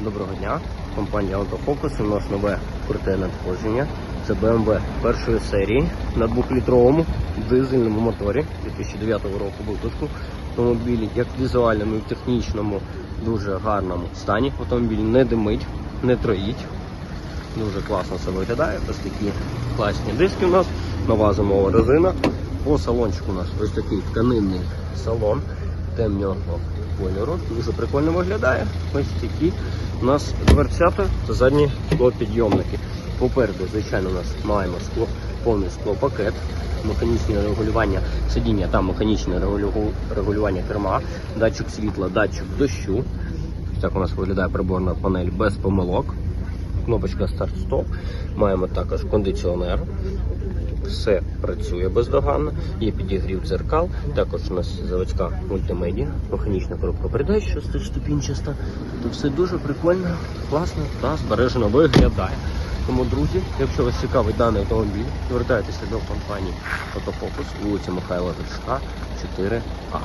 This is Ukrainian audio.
Доброго дня, компанія Автофокус. У нас нове круте надходження. Це BMW першої серії на 2-літровому дизельному моторі 2009 року випуску. Автомобіль як в візуальному, і в технічному дуже гарному стані. Автомобіль не димить, не троїть. Дуже класно це виглядає. Ось такі класні диски у нас, нова зимова резина. По салончику у нас ось такий тканинний салон темного кольору. Дуже прикольно виглядає. Ось такі у нас дверцята та задні склопідйомники. Попереду, звичайно, у нас маємо скло, повний склопакет, механічне регулювання сидіння та механічне регулювання керма, датчик світла, датчик дощу. Так у нас виглядає приборна панель без помилок. Кнопочка старт-стоп. Маємо також кондиціонер. Все працює бездоганно. Є підігрів дзеркал. Також у нас заводська мультимедіа, механічна коробка передач, шестиступінчаста. то все дуже прикольно, класно та збережено виглядає. Тому, друзі, якщо вас цікавить даний автомобіль, звертайтеся до компанії Фотофокус, вулиця Михайла Гершка, 4А.